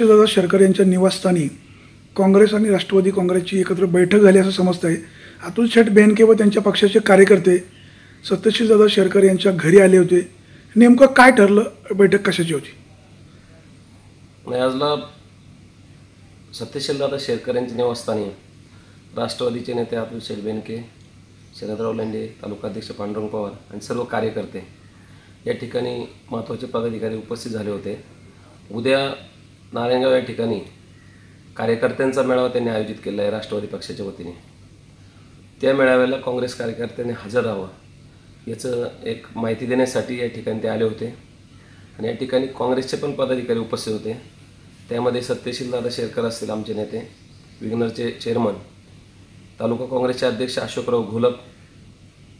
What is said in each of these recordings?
तसेच शरकर यांच्या निवासस्थानी काँग्रेस आणि राष्ट्रवादी काँग्रेसची एकत्र बैठक झाली असं समजतं आहे अतुल शेठ बेनके व त्यांच्या पक्षाचे कार्यकर्ते सत्यशीलदादा शेरकर यांच्या घरी आले होते. नेमकं काय ठरलं? बैठक कशाची होती? आजला सत्यशीलदादा शेरकर यांच्या निवासस्थानी राष्ट्रवादीचे नेते अतुल शेठ बेनके शरदराव लेंडे तालुकाध्यक्ष पांडुरंग पवार आणि सर्व कार्यकर्ते या ठिकाणी महत्त्वाचे पदाधिकारी उपस्थित झाले होते. उद्या नारायणगाव या ठिकाणी कार्यकर्त्यांचा मेळावा त्यांनी आयोजित केला आहे राष्ट्रवादी पक्षाच्या वतीने. त्या मेळाव्याला काँग्रेस कार्यकर्त्यांनी हजर राहावं याचं एक माहिती देण्यासाठी या ठिकाणी ते आले होते. आणि या ठिकाणी काँग्रेसचे पण पदाधिकारी उपस्थित होते. त्यामध्ये सत्यशील दादा शेरकर असतील आमचे नेते विग्नरचे चेअरमन तालुका काँग्रेसचे अध्यक्ष अशोकराव घोलप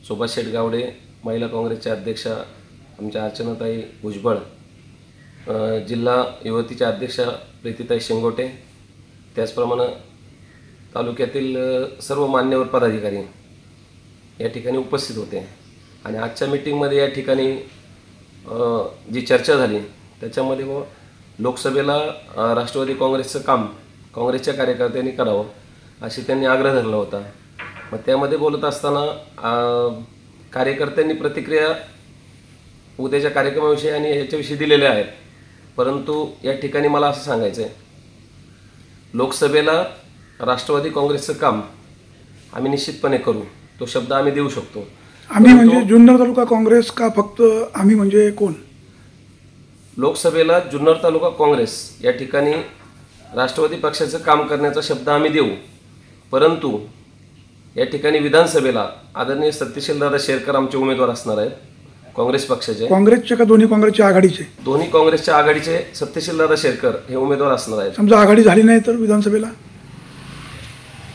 सुभाष शेठ गावडे महिला काँग्रेसच्या अध्यक्षा आमच्या अर्चनाताई भुजबळ जिल्हा युवतीच्या अध्यक्षा प्रीतिताई शेंगोटे. त्याचप्रमाणे तालुक्यातील सर्व मान्यवर पदाधिकारी या ठिकाणी उपस्थित होते. आणि आजच्या मीटिंगमध्ये या ठिकाणी जी चर्चा झाली त्याच्यामध्ये व लोकसभेला राष्ट्रवादी काँग्रेसचं काम काँग्रेसच्या कार्यकर्त्यांनी करावं अशी त्यांनी आग्रह धरला होता. मग त्यामध्ये बोलत असताना कार्यकर्त्यांनी प्रतिक्रिया उद्याच्या कार्यक्रमाविषयी आणि याच्याविषयी दिलेल्या आहेत. परंतु या ठिकाणी मला असं सांगायचं आहे लोकसभेला राष्ट्रवादी काँग्रेसचं काम आम्ही निश्चितपणे करू तो शब्द आम्ही देऊ शकतो. आम्ही म्हणजे जुन्नर तालुका काँग्रेस का फक्त आम्ही म्हणजे कोण? लोकसभेला जुन्नर तालुका काँग्रेस या ठिकाणी राष्ट्रवादी पक्षाचं काम करण्याचा शब्द आम्ही देऊ परंतु या ठिकाणी विधानसभेला आदरणीय सत्यशीलदादा शेरकर आमचे उमेदवार असणार आहेत. काँग्रेस पक्षाचे? काँग्रेसचे का दोन्ही काँग्रेसच्या आघाडीचे? दोन्ही काँग्रेसच्या आघाडीचे सत्यशीलदादा शेरकर हे उमेदवार असणार आहेत. समजा आघाडी झाली नाही तर विधानसभेला?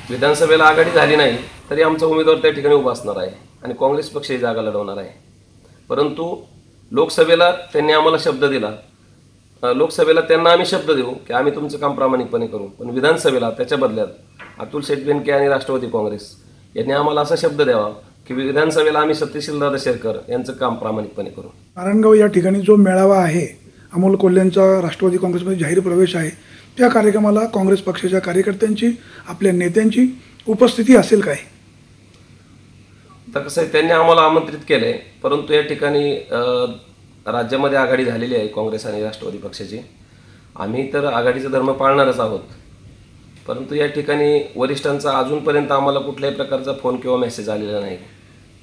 विधानसभेला आघाडी झाली नाही तरी आमचा उमेदवार त्या ठिकाणी उभा असणार आहे आणि काँग्रेस पक्ष ही जागा लढवणार आहे. परंतु लोकसभेला त्यांनी आम्हाला शब्द दिला. लोकसभेला त्यांना आम्ही शब्द देऊ की आम्ही तुमचं काम प्रामाणिकपणे करू. पण विधानसभेला त्याच्या बदल्यात अतुल शेठ बेनके आणि राष्ट्रवादी काँग्रेस यांनी आम्हाला असा शब्द द्यावा की विधानसभेला आम्ही सत्यशीलदादा शेरकर यांचं काम प्रामाणिकपणे करू. नारायणगाव या ठिकाणी जो मेळावा आहे अमोल कोल्ह्यांचा राष्ट्रवादी काँग्रेसमध्ये जाहीर प्रवेश आहे त्या कार्यक्रमाला काँग्रेस पक्षाच्या कार्यकर्त्यांची आपल्या नेत्यांची उपस्थिती असेल काय? तर कसं आहे त्यांनी आम्हाला आमंत्रित केलं आहे परंतु या ठिकाणी राज्यामध्ये आघाडी झालेली आहे काँग्रेस आणि राष्ट्रवादी पक्षाची. आम्ही तर आघाडीचा धर्म पाळणारच आहोत. परंतु या ठिकाणी वरिष्ठांचा अजूनपर्यंत आम्हाला कुठल्याही प्रकारचा फोन किंवा मेसेज आलेला नाही.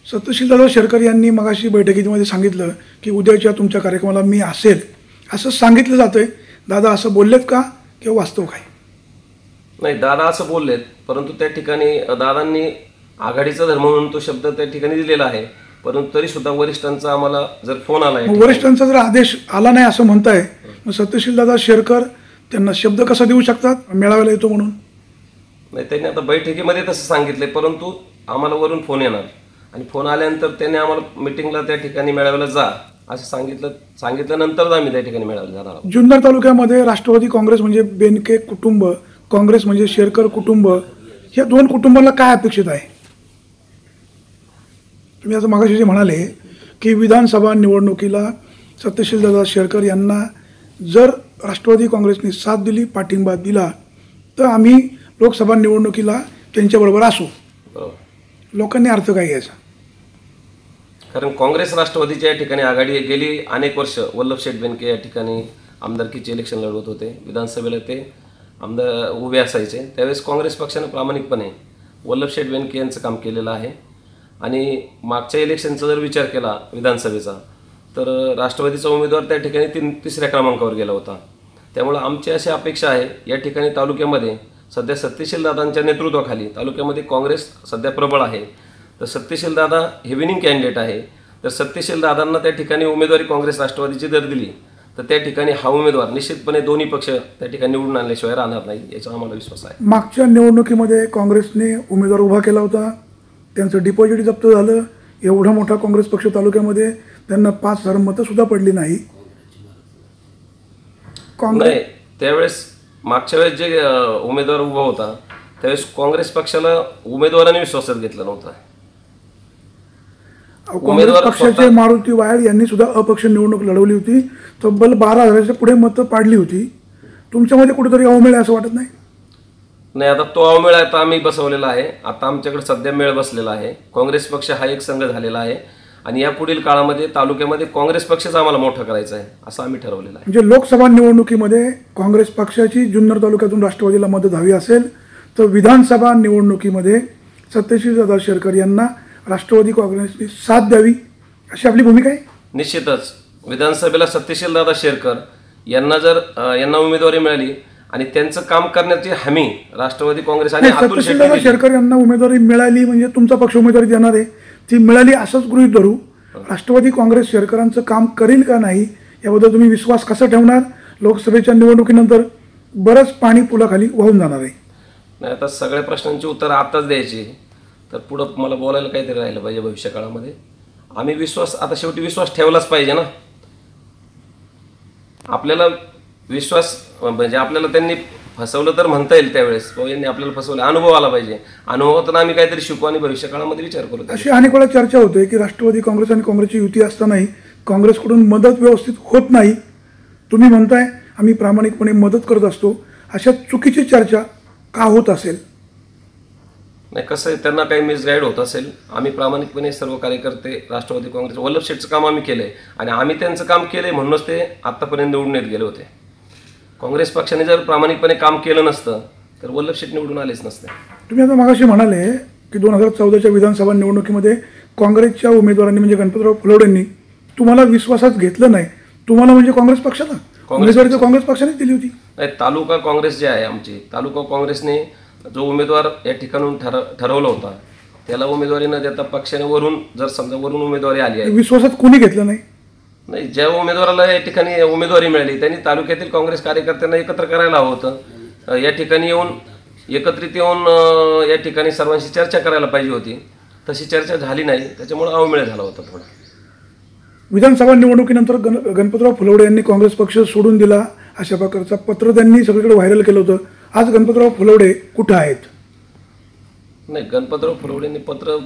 सत्यशीलदादा शेरकर यांनी मगाशी बैठकीमध्ये सांगितलं की उद्याच्या तुमच्या कार्यक्रमाला मी असेल असं सांगितलं जातंय. दादा असं बोललेत का किंवा वास्तव काय? नाही दादा असं बोललेत परंतु त्या ठिकाणी दादांनी आघाडीचा धर्म म्हणून तो शब्द त्या ठिकाणी दिलेला आहे. परंतु तरी सुद्धा वरिष्ठांचा आम्हाला जर फोन आला मग वरिष्ठांचा जर आदेश आला नाही असं म्हणताय मग सत्यशीलदादा शेरकर त्यांना शब्द कसा देऊ शकतात? मेळाव्याला येतो म्हणून. नाही त्यांनी आता बैठकीमध्ये तसं सांगितले परंतु आम्हाला वरून फोन येणार. आणि फोन आल्यानंतर त्यांनी आम्हाला मिटिंगला त्या ठिकाणी मेळाव्याला जा असं सांगितलं सांगितल्यानंतरच आम्ही त्या ठिकाणी मेळाव्याला जाणार आहोत. जुन्नर तालुक्यामध्ये राष्ट्रवादी काँग्रेस म्हणजे बेनके कुटुंब काँग्रेस म्हणजे शेरकर कुटुंब या दोन कुटुंबाला काय अपेक्षित आहे? तुम्ही आता मागाशी जे म्हणाले की विधानसभा निवडणुकीला सत्यशीलदादा शेरकर यांना जर राष्ट्रवादी काँग्रेसने साथ दिली पाठिंबा दिला तर आम्ही लोकसभा निवडणुकीला त्यांच्याबरोबर असू. बरोबर लोकांनी अर्थ काय घ्यायचा? कारण काँग्रेस राष्ट्रवादीच्या या ठिकाणी आघाडी गेली अनेक वर्ष वल्लभ शेठ बेनके या ठिकाणी आमदारकीचे इलेक्शन लढवत होते. विधानसभेला ते आमदार उभे असायचे. त्यावेळेस काँग्रेस पक्षानं प्रामाणिकपणे वल्लभ शेठ बेनके यांचं काम केलेलं आहे. आणि मागच्या इलेक्शनचा जर विचार केला विधानसभेचा तर राष्ट्रवादीचा उमेदवार त्या ठिकाणी तीन तिसऱ्या क्रमांकावर गेला होता. त्यामुळं आमची अशी अपेक्षा आहे या ठिकाणी तालुक्यामध्ये सध्या सत्यशील दादांच्या नेतृत्वाखाली तालुक्यामध्ये काँग्रेस सध्या प्रबळ आहे. तर सत्यशील दादा हे विनिंग कॅन्डिडेट आहे. तर सत्यशील दादांना त्या ठिकाणी उमेदवारी काँग्रेस राष्ट्रवादीची दर दिली. तर त्या ठिकाणी हा उमेदवार निश्चितपणे दोन्ही पक्ष त्या ठिकाणी निवडून आणल्याशिवाय राहणार नाही याचा आम्हाला विश्वास आहे. मागच्या निवडणुकीमध्ये काँग्रेसने उमेदवार उभा केला होता. त्यांचं डिपॉझिट जप्त झालं. एवढा मोठा काँग्रेस पक्ष तालुक्यामध्ये त्यांना पाच हजार मतं सुद्धा पडली नाही. काँग्रेस नाही त्यावेळेस मागच्या वेळेस जे अं, उमेदवार उभा होता त्यावेळेस काँग्रेस पक्षाला उमेदवाराने विश्वासात घेतलं नव्हतं. अहो, काँग्रेस उमेदवार पक्षाचे स्वतः- मारुती वायल यांनी सुद्धा अपक्ष निवडणूक लढवली होती. तब्बल बारा हजाराच्या पुढे मतं पाडली होती. तुमच्यामध्ये कुठेतरी अवमेळ आहे असं वाटत नाही? नाही आता तो अवमेळ आता आम्ही बसवलेला आहे. आता आमच्याकडे सध्या मेळ बसलेला आहे. काँग्रेस पक्ष हा एक संघ झालेला आहे. आणि या पुढील काळामध्ये तालुक्यामध्ये काँग्रेस पक्षच आम्हाला मोठा करायचा आहे असं आम्ही ठरवलेलं आहे. म्हणजे लोकसभा निवडणुकीमध्ये काँग्रेस पक्षाची जुन्नर तालुक्यातून राष्ट्रवादीला मदत हवी असेल तर विधानसभा निवडणुकीमध्ये सत्यशील दादा शेरकर यांना राष्ट्रवादी काँग्रेसने साथ द्यावी अशी आपली भूमिका आहे? निश्चितच. विधानसभेला सत्यशील दादा शेरकर यांना जर अं, यांना उमेदवारी मिळाली आणि त्यांचं काम करण्याची हमी राष्ट्रवादी काँग्रेस आणि नाही, अतुल सत्यशील शेट्टी दादा. शेरकर यांना उमेदवारी मिळाली म्हणजे तुमचा पक्ष उमेदवारी देणार आहे. ती मिळाली असंच गृहीत धरू. राष्ट्रवादी काँग्रेस शेरकरांचं काम करेल का नाही याबद्दल तुम्ही विश्वास कसा ठेवणार? लोकसभेच्या निवडणुकीनंतर बरंच पाणी पुलाखाली वाहून जाणार आहे. नाही आता सगळ्या प्रश्नांची उत्तर आताच द्यायची. तर पुढं मला बोलायला काहीतरी राहिलं पाहिजे भविष्य काळामध्ये आम्ही विश्वास आता शेवटी विश्वास ठेवलाच पाहिजे ना. आपल्याला विश्वास म्हणजे आपल्याला त्यांनी फसवलं तर म्हणता येईल त्यावेळेस. भाऊ यांनी आपल्याला फसवलं. अनुभव आला पाहिजे. अनुभवातून आम्ही काहीतरी शिकू आणि भविष्यकाळामध्ये विचार करू. अशी अनेक वेळा चर्चा होते की राष्ट्रवादी काँग्रेस आणि काँग्रेसची युती असतानाही काँग्रेसकडून मदत व्यवस्थित होत नाही. तुम्ही म्हणताय आम्ही प्रामाणिकपणे मदत करत असतो. अशा चुकीची चर्चा का होत असेल? नाही कसं आहे त्यांना काही मिसगाईड होत असेल. आम्ही प्रामाणिकपणे सर्व कार्यकर्ते राष्ट्रवादी काँग्रेस वल्लभ शेठचं काम आम्ही केलंय. आणि आम्ही त्यांचं काम केलंय म्हणूनच ते आत्तापर्यंत निवडून येत गेले होते. काँग्रेस पक्षाने जर प्रामाणिकपणे काम केलं नसतं तर वल्लभ शेठ निवडून आलेच नसते. तुम्ही आता मागाशी म्हणाले की दोन हजार चौदाच्या विधानसभा निवडणुकीमध्ये काँग्रेसच्या उमेदवारांनी म्हणजे गणपतराव फुलवडेंनी तुम्हाला विश्वासात घेतलं नाही. तुम्हाला म्हणजे काँग्रेस पक्षाला उमेदवारी तर काँग्रेस पक्षानेच दिली होती. नाही तालुका काँग्रेस जे आहे आमची तालुका काँग्रेसने जो उमेदवार या ठिकाणून ठर ठरवला होता त्याला उमेदवारी न देता पक्षाने वरून जर समजा वरून उमेदवारी आली आहे. विश्वासात कोणी घेतलं नाही? नाही ज्या उमेदवाराला या ठिकाणी उमेदवारी मिळाली त्यांनी तालुक्यातील काँग्रेस कार्यकर्त्यांना एकत्र करायला हवं होतं. या ठिकाणी येऊन एकत्रित येऊन या ठिकाणी सर्वांशी चर्चा करायला पाहिजे होती. तशी चर्चा झाली नाही त्याच्यामुळे अवमेळ झाला होता थोडा. विधानसभा निवडणुकीनंतर गण गणपतराव फुलवडे यांनी काँग्रेस पक्ष सोडून दिला अशा प्रकारचं पत्र त्यांनी सगळीकडे व्हायरल केलं होतं. आज गणपतराव फुलवडे कुठं आहेत? नाही गणपतराव फुलवडेंनी पत्र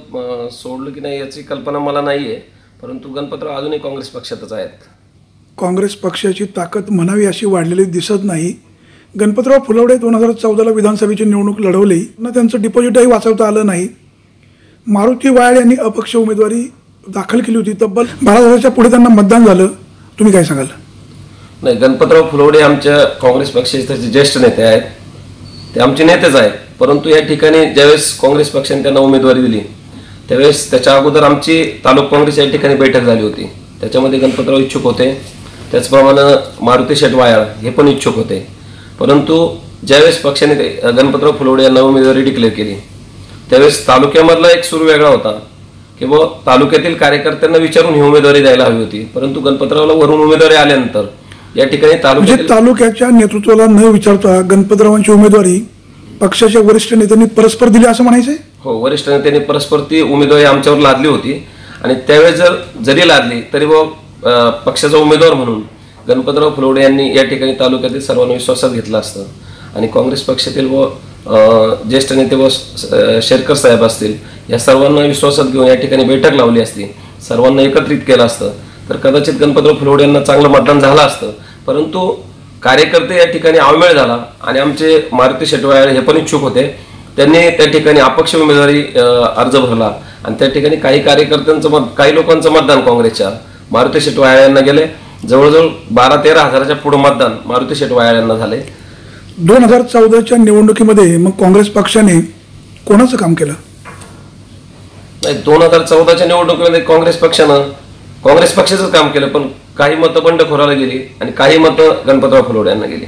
सोडलं की नाही याची कल्पना मला नाही आहे परंतु गणपतराव अजूनही काँग्रेस पक्षातच आहेत. काँग्रेस पक्षाची ताकद म्हणावी अशी वाढलेली दिसत नाही. गणपतराव फुलवडे दोन हजार चौदाला विधानसभेची निवडणूक लढवली ना त्यांचं डिपॉझिटही वाचवता आलं नाही. मारुती वायाळ यांनी अपक्ष उमेदवारी दाखल केली होती तब्बल बारा हजाराच्या पुढे त्यांना मतदान झालं. तुम्ही काय सांगाल? नाही गणपतराव फुलवडे आमच्या काँग्रेस पक्षाचे ज्येष्ठ नेते आहेत. ते आमचे नेतेच आहेत. परंतु या ठिकाणी ज्यावेळेस काँग्रेस पक्षाने त्यांना उमेदवारी दिली त्यावेळेस त्याच्या अगोदर आमची तालुका काँग्रेस या ठिकाणी बैठक झाली होती. त्याच्यामध्ये गणपतराव इच्छुक होते. त्याचप्रमाणे मारुती शेटवायाळ हे पण इच्छुक होते. परंतु ज्यावेळेस पक्षाने गणपतराव फुलवडे यांना उमेदवारी डिक्लेअर केली त्यावेळेस तालुक्यामधला एक सूर वेगळा होता. की बुवा तालुक्यातील कार्यकर्त्यांना विचारून ही उमेदवारी द्यायला हवी होती. परंतु गणपतरावला वरून उमेदवारी आल्यानंतर या ठिकाणी म्हणजे तालुक्याच्या नेतृत्वाला न विचारता गणपतरावांची उमेदवारी पक्षाच्या वरिष्ठ नेत्यांनी परस्पर दिली असं म्हणायचंय? हो वरिष्ठ नेत्यांनी परस्पर ती उमेदवारी आमच्यावर लादली होती. आणि त्यावेळेस जर जरी लादली तरी व पक्षाचा उमेदवार म्हणून गणपतराव फुलवडे यांनी या ठिकाणी तालुक्यातील सर्वांना विश्वासात घेतलं असतं. आणि काँग्रेस पक्षातील व ज्येष्ठ नेते व शेरकर साहेब असतील या सर्वांना विश्वासात घेऊन या ठिकाणी बैठक लावली असती. सर्वांना एकत्रित केलं असतं. तर कदाचित गणपतराव फुलवडे यांना चांगलं मतदान झालं असतं. परंतु कार्यकर्ते या ठिकाणी अवमेळ झाला आणि आमचे मारुती शेटवाळे हे पण इच्छुक होते. त्यांनी त्या ठिकाणी अपक्ष उमेदवारी अर्ज भरला आणि त्या ठिकाणी काही कार्यकर्त्यांचं मत काही लोकांचं मतदान काँग्रेसच्या मारुती शेटवाळे यांना गेले. जवळजवळ बारा तेरा हजाराच्या पुढे मतदान मारुती शेटवाळे यांना झाले. दोन हजार चौदाच्या निवडणुकीमध्ये मग काँग्रेस पक्षाने कोणाचं काम केलं? नाही दोन हजार चौदाच्या निवडणुकीमध्ये काँग्रेस पक्षानं काँग्रेस पक्षाचंच काम केलं पण काही मतं बंडखोराला गेली आणि काही मतं गणपतराव फुलोड यांना गेली.